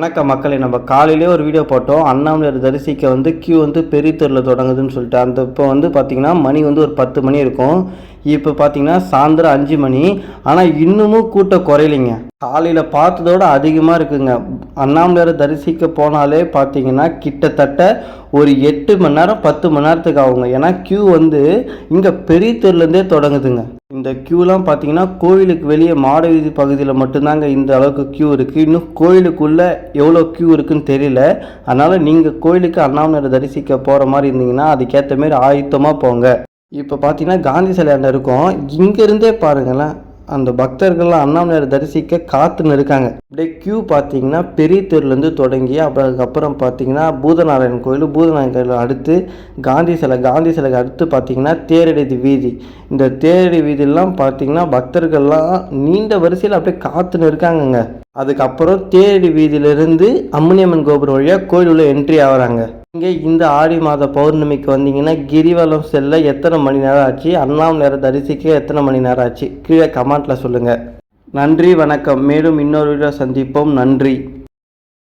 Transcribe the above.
வணக்கம் மக்களை நம்ம காலையிலே ஒரு வீடியோ போட்டோம். அண்ணாமலையார் தரிசிக்க வந்து கியூ வந்து பெரிய தெருவில் தொடங்குதுன்னு சொல்லிட்டு அந்த இப்போ வந்து பார்த்திங்கன்னா மணி வந்து ஒரு பத்து மணி இருக்கும். இப்போ பார்த்தீங்கன்னா சாயந்தரம் அஞ்சு மணி. ஆனால் இன்னமும் கூட்டம் குறையலைங்க. காலையில் பார்த்ததோட அதிகமாக இருக்குங்க. அண்ணாமலையார் தரிசிக்க போனாலே பார்த்தீங்கன்னா கிட்டத்தட்ட ஒரு எட்டு மணி நேரம் பத்து மணி நேரத்துக்கு ஆகுங்க. ஏன்னா கியூ வந்து இங்கே பெரிய தெருலேருந்தே தொடங்குதுங்க. இந்த க்யூலாம் பார்த்தீங்கன்னா கோயிலுக்கு வெளியே மாட வீதி பகுதியில் மட்டும்தாங்க இந்த அளவுக்கு க்யூ இருக்குது இன்னும் கோயிலுக்குள்ளே எவ்வளோ க்யூ இருக்குன்னு தெரியல. அதனால் நீங்கள் கோயிலுக்கு அண்ணாமலரை தரிசிக்க போகிற மாதிரி இருந்தீங்கன்னா அதுக்கேற்ற மாதிரி ஆயுத்தமாக போங்க. இப்போ பார்த்தீங்கன்னா காந்தி சிலையாண்ட இருக்கும். இங்கேருந்தே பாருங்களேன். அந்த பக்தர்கள்லாம் அண்ணாமலையார் தரிசிக்க காத்துன்னு இருக்காங்க அப்படியே க்யூ பார்த்தீங்கன்னா பெரிய தெருலேருந்து தொடங்கி அப்புறம் அதுக்கப்புறம் பார்த்தீங்கன்னா பூதநாராயணன் கோயில் பூதநாராயணன் கோயில் அடுத்து காந்தி சிலை காந்தி சிலைக்கு அடுத்து பார்த்தீங்கன்னா தேரடி வீதி. இந்த தேரடி வீதியெல்லாம் பார்த்தீங்கன்னா பக்தர்கள்லாம் நீண்ட வரிசையில் அப்படியே காத்துன்னு இருக்காங்கங்க அதுக்கப்புறம் தேரடி வீதியிலிருந்து அம்மனியம்மன் கோபுரம் வழியாக கோயில் உள்ள என்ட்ரி ஆகுறாங்க. நீங்கள் இந்த ஆடி மாத பௌர்ணமிக்கு வந்தீங்கன்னா கிரிவலம் செல்ல எத்தனை மணி நேரம் ஆச்சு? அண்ணாம் நேரம் தரிசிக்க எத்தனை மணி நேரம் ஆச்சு? கீழே கமெண்ட்டில் சொல்லுங்கள் நன்றி வணக்கம். மேலும் இன்னொரு வீடியோ சந்திப்போம். நன்றி.